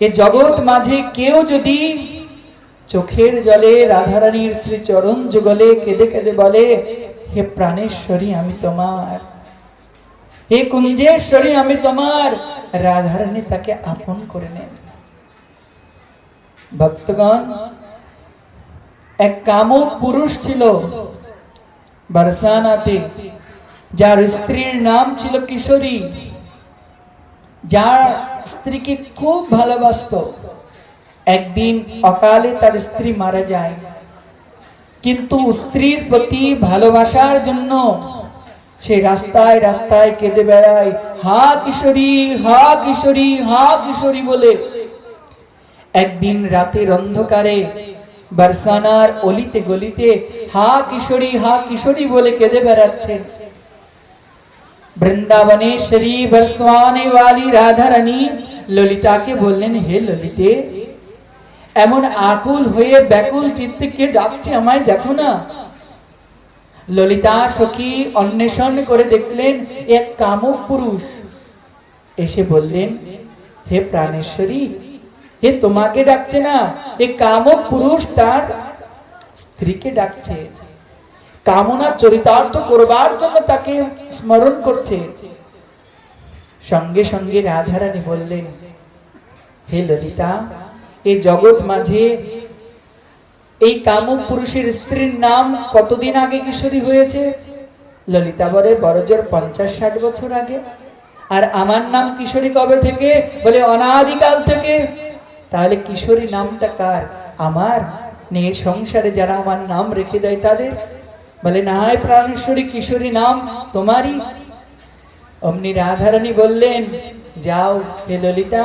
এ জগৎ মাঝে কেউ যদি চোখের জলে রাধারানীর শ্রী চরণ যুগলে কেঁদে কেঁদে বলে, হে প্রাণেশ্বরী, আমি তোমার। হে কুঞ্জেশ্বরী, আমি তোমার। রাধারানী তাকে আপন করে নেন। ভক্তগণ, এক কামুক পুরুষ ছিল বারসানাতে, যার স্ত্রীর নাম ছিল কিশোরী। যার স্ত্রীকে খুব ভালোবাসতো, একদিন অকালে তার স্ত্রী মারা যায়। কিন্তু স্ত্রীর প্রতি ভালোবাসার জন্য সে রাস্তায় রাস্তায় কেঁদে বেড়ায়, হা কিশোরী হা কিশোরী হা কিশোরী বলে। একদিন রাতের অন্ধকারে বারসানার অলিতে গলিতে, হা কিশোরী হা কিশোরী বলে কেঁদে বেড়াচ্ছেন বৃন্দাবনে শ্রী বরসওয়ানে वाली রাধা রানী ললিতাকে বললেন, হে ললিতে, এমন আকুল হয়ে ব্যাকুল চিত্তে ডাকছে আমায়, দেখো না। ললিতা সখী অন্বেষণ করে দেখলেন, এক কামুক পুরুষ এসে বললেন, হে প্রাণেশ্বরী হে তোমাকে ডাকছে না, এ কামক পুরুষ তার স্ত্রীকে ডাকছে। কামনা চরিতার্থ করবার জন্য তাকে স্মরণ করছে। সঙ্গে সঙ্গে রাধারানী বললেন, হে ললিতা এই জগৎ মাঝে এই কামক পুরুষের স্ত্রীর নাম কতদিন আগে কিশোরী হয়েছে? ললিতা বলে, বড়জোর পঞ্চাশ ষাট বছর আগে। আর আমার নাম কিশোরী কবে থেকে? বলে, অনাদিকাল থেকে। তাহলে কিশোরী নামটা কার? আমার? নিয়ে সংসারে যারা আমার নাম রেখে দেয় তাদের? বলে না হয় প্রাণেশ্বরী, কিশোরী নাম তোমারই। অমনি রাধারানী বললেন, যাও হে ললিতা,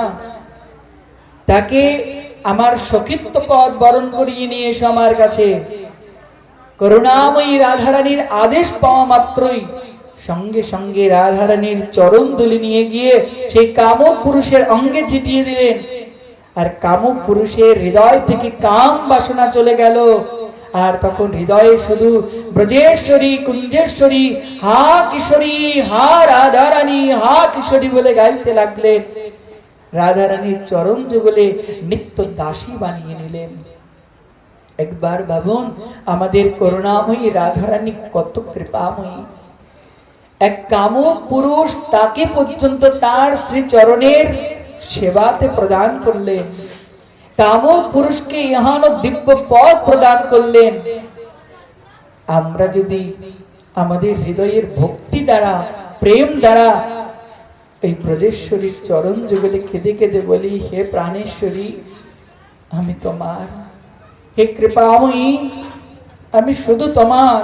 তাকে আমার সখিত্ব পদ বরণ করিয়ে নিয়ে এসো আমার কাছে। করুণাময়ী রাধারানীর আদেশ পাওয়া মাত্রই সঙ্গে সঙ্গে রাধারানীর চরণ দুলি নিয়ে গিয়ে সেই কামক পুরুষের অঙ্গে ছিটিয়ে দিলেন। আর কামক পুরুষের হৃদয় থেকে কাম বাসনা চলে গেল। আর তখন হৃদয়ে শুধু ব্রজেশ্বরী, কুঞ্জেশ্বরী, হা কিশোরী, হা রাধারানী, হা কিশোরী বলে গাইতে লাগলেন। রাধারানীর চরণ যুগলে নিত্য দাসী বানিয়ে নিলেন। একবার ভাবুন আমাদের করুণাময়ী রাধারানী কত কৃপাময়ী। এক কামুক পুরুষ তাকে পর্যন্ত তার শ্রীচরণের সেবাতে প্রদান করলেন। কামুক পুরুষকে ইহানো দিব্য পদ প্রদান করলেন। আমরা যদি আমাদের হৃদয়ের ভক্তি দ্বারা, প্রেম দ্বারা এই ব্রজেশ্বরীর চরণ যুগলে কেঁদে কেঁদে বলি, হে প্রাণেশ্বরী, আমি তোমার। হে কৃপাময়ী আমি শুধু তোমার।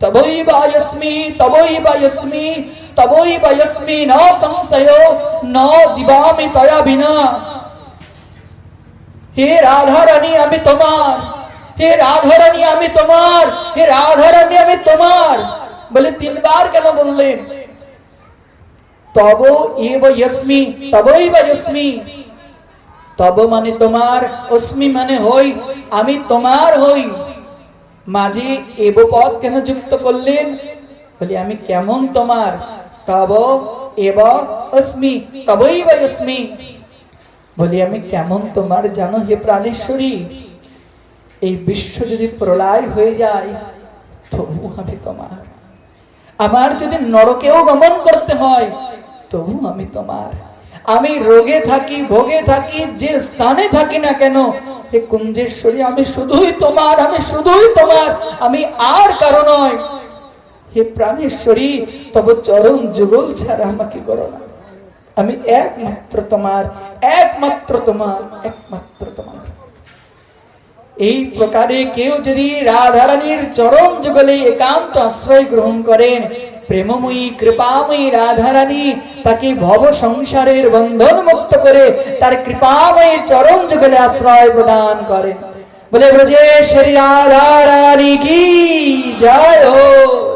তবই বায়স্মি তবই বায়স্মি তবই বায়স্মি ন সংশয়, ন জীবামি তয়া বিনা। হে রাধারানী, আমি তোমার। হে রাধারানী, আমি তোমার। হে রাধারানী, আমি তোমার। বলে তিনবার কেন বললেন? তব তবই তব মানে তোমার, অস্মি মানে হই, আমি তোমার হই। মাঝে এব পদ কেন যুক্ত করলেন? বলি আমি কেমন তোমার? তব এব অস্মি, তবই বা বলি, আমি কেমন তোমার জানো হে প্রাণেশ্বরী? এই বিশ্ব যদি প্রলয় হয়ে যায়, তবু আমি তোমার। আমার যদি নরকেও গমন করতে হয়, তবু আমি তোমার। আমি রোগে থাকি, ভোগে থাকি, যে স্থানে থাকি না কেন, হে কুঞ্জেশ্বরী, আমি শুধুই তোমার, আমি শুধুই তোমার। আমি আর কারও নয়। হে প্রাণেশ্বরী, তব চরণ যুগল ছাড়া আমাকে করো না। আমি একমাত্র তোমার একমাত্র তোমার একমাত্র তোমার। এই প্রকারে কেউ যদি রাধারানীর চরম যুগলে একান্ত আশ্রয় গ্রহণ করেন, প্রেমময়ী, কৃপাময়ী রাধারানী তাকে ভব সংসারের বন্ধন মুক্ত করে তার কৃপাময়ী চরম যুগলে আশ্রয় প্রদান করেন। বলে ব্রজেশ্বরী রাধারানী কি? জয় হোক।